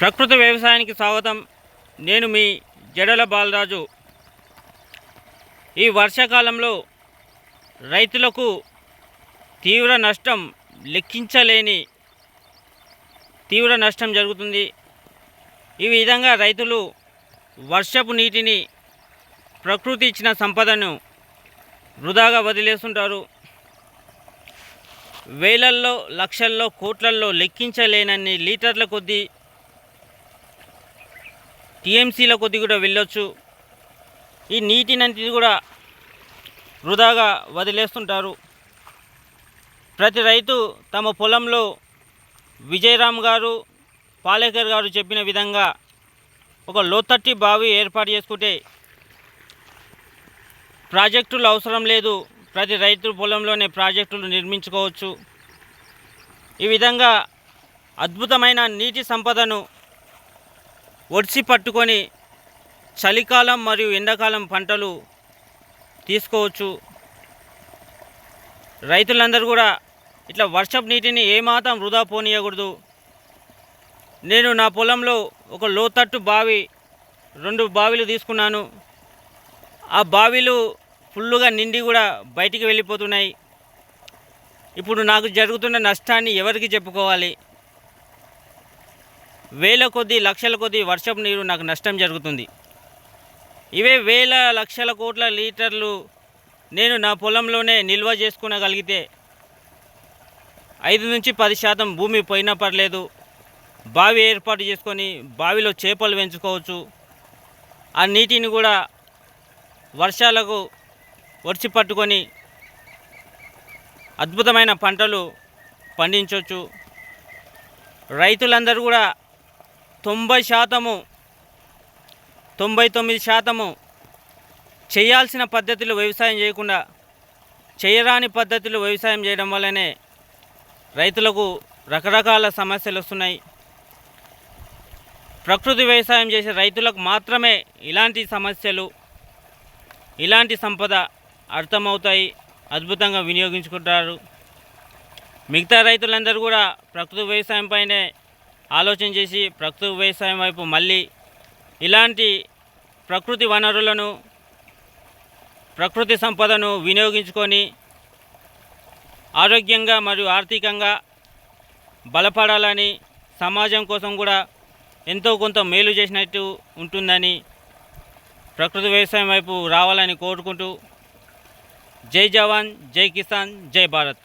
ప్రకృతి వ్యవసాయానికి స్వాగతం. నేను మీ జడల బాలరాజు. ఈ వర్షాకాలంలో రైతులకు తీవ్ర నష్టం లెక్కించలేని తీవ్ర నష్టం జరుగుతుంది. ఈ విధంగా రైతులు వర్షపు నీటిని ప్రకృతి ఇచ్చిన సంపదను వృధాగా వదిలేస్తుంటారు. వేలల్లో లక్షల్లో కోట్లల్లో లెక్కించలేనన్ని లీటర్ల కొద్దీ టీఎంసీల కొద్ది కూడా వెళ్ళొచ్చు. ఈ నీటినంటిది కూడా వృధాగా వదిలేస్తుంటారు. ప్రతి రైతు తమ పొలంలో విజయరామ్ గారు పాలేకర్ గారు చెప్పిన విధంగా ఒక లోతట్టి బావి ఏర్పాటు చేసుకుంటే ప్రాజెక్టులు అవసరం లేదు. ప్రతి రైతు పొలంలోనే ప్రాజెక్టులు నిర్మించుకోవచ్చు. ఈ విధంగా అద్భుతమైన నీటి సంపదను ఒడిసి పట్టుకొని చలికాలం మరియు ఎండాకాలం పంటలు తీసుకోవచ్చు. రైతులందరూ కూడా ఇట్లా వర్షపు నీటిని ఏమాత్రం వృధా పోనీయకూడదు. నేను నా పొలంలో ఒక లోతట్టు బావి రెండు బావిలు తీసుకున్నాను. ఆ బావిలు ఫుల్లుగా నిండి కూడా బయటికి వెళ్ళిపోతున్నాయి. ఇప్పుడు నాకు జరుగుతున్న నష్టాన్ని ఎవరికి చెప్పుకోవాలి? వేల కొద్ది లక్షల కొద్ది వర్షపు నీరు నాకు నష్టం జరుగుతుంది. ఇవే వేల లక్షల కోట్ల లీటర్లు నేను నా పొలంలోనే నిల్వ చేసుకునగలిగితే ఐదు నుంచి పది శాతం భూమి పోయినా పర్లేదు. బావి ఏర్పాటు చేసుకొని బావిలో చేపలు పెంచుకోవచ్చు. ఆ నీటిని కూడా వర్షాలకు ఒడిచి పట్టుకొని అద్భుతమైన పంటలు పండించవచ్చు రైతులందరూ కూడా తొంభై శాతము తొంభై తొమ్మిది శాతము చేయాల్సిన పద్ధతిలో వ్యవసాయం చేయకుండా చేయరాని పద్ధతిలో వ్యవసాయం చేయడం వల్లనే రైతులకు రకరకాల సమస్యలు వస్తున్నాయి. ప్రకృతి వ్యవసాయం చేసే రైతులకు మాత్రమే ఇలాంటి సమస్యలు ఇలాంటి సంపద అర్థమవుతాయి అద్భుతంగా వినియోగించుకుంటారు. మిగతా రైతులందరూ కూడా ప్రకృతి వ్యవసాయం పైనే ఆలోచన చేసి ప్రకృతి వ్యవసాయం వైపు మళ్ళీ ఇలాంటి ప్రకృతి వనరులను ప్రకృతి సంపదను వినియోగించుకొని ఆరోగ్యంగా మరియు ఆర్థికంగా బలపడాలని సమాజం కోసం కూడా ఎంతో కొంత మేలు చేసినట్టు ఉంటుందని ప్రకృతి వ్యవసాయం వైపు రావాలని కోరుకుంటూ జై జవాన్ జై కిసాన్ జై భారత్.